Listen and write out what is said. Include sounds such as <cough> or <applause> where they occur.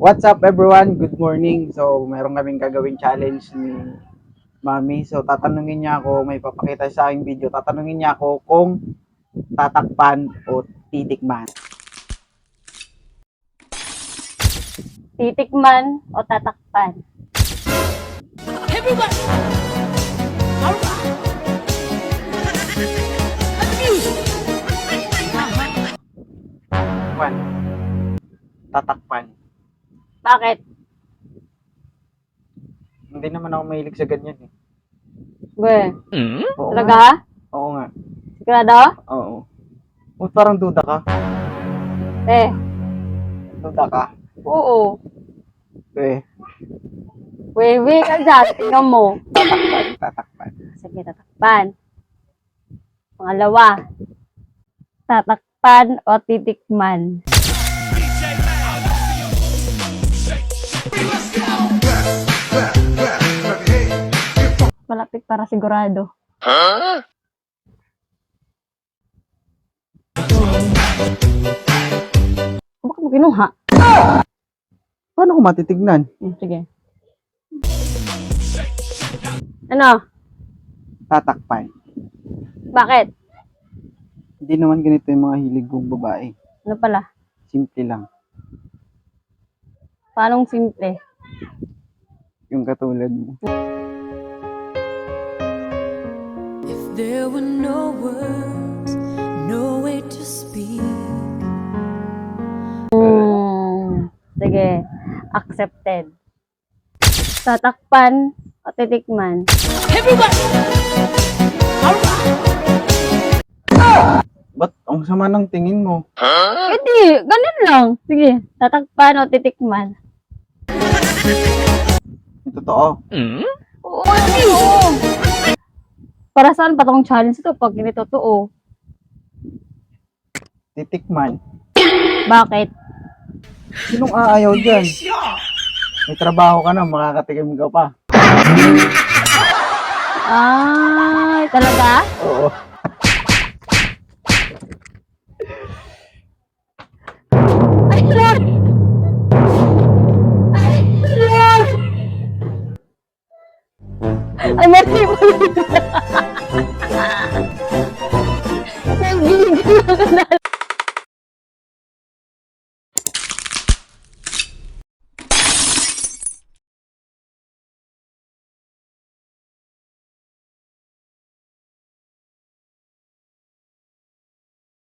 What's up everyone? Good morning. So, meron kaming gagawing challenge ni Mami. So, tatanungin niya ako, may papakita sa aking video. Tatanungin niya ako kung tatakpan o titikman. Titikman o tatakpan? One. Tatakpan. Bakit? Hindi naman ako mahilig sa ganyan eh. Be, Oo talaga? Nga. Oo nga. Sigurado? Oo. O, parang duda ka. Eh, Duda ka. oo. Eh, Wewe ka dyan. Tingnan mo. tatakpan. Tatakpan. Sige, tatakpan. Pangalawa. Tatakpan o titikman? Malapit para sigurado. Bakit mo kinuha? Paano ko matitignan? Hmm, sige. Ano? Tatakpan. Bakit? Hindi naman ganito yung mga hilig kong babae. Ano pala? Simple lang. Paanong simple? Yung katulad mo. If there were no words, no way to speak. Hmm. Sige. Accepted. Tatakpan o titikman? Ba't ang sama ng tingin mo? Hindi. Ganun lang. Sige. Tatakpan o titikman? Yung totoo. Oo, hindi. Oo. Para saan pa tong challenge ito pag hindi totoo? Titikman. Bakit? Sinong aayaw dyan? May trabaho ka na, makakatikim ka pa. Ay, talaga? Oo. Ay, mali mo yun. Nagigil ako na. <laughs>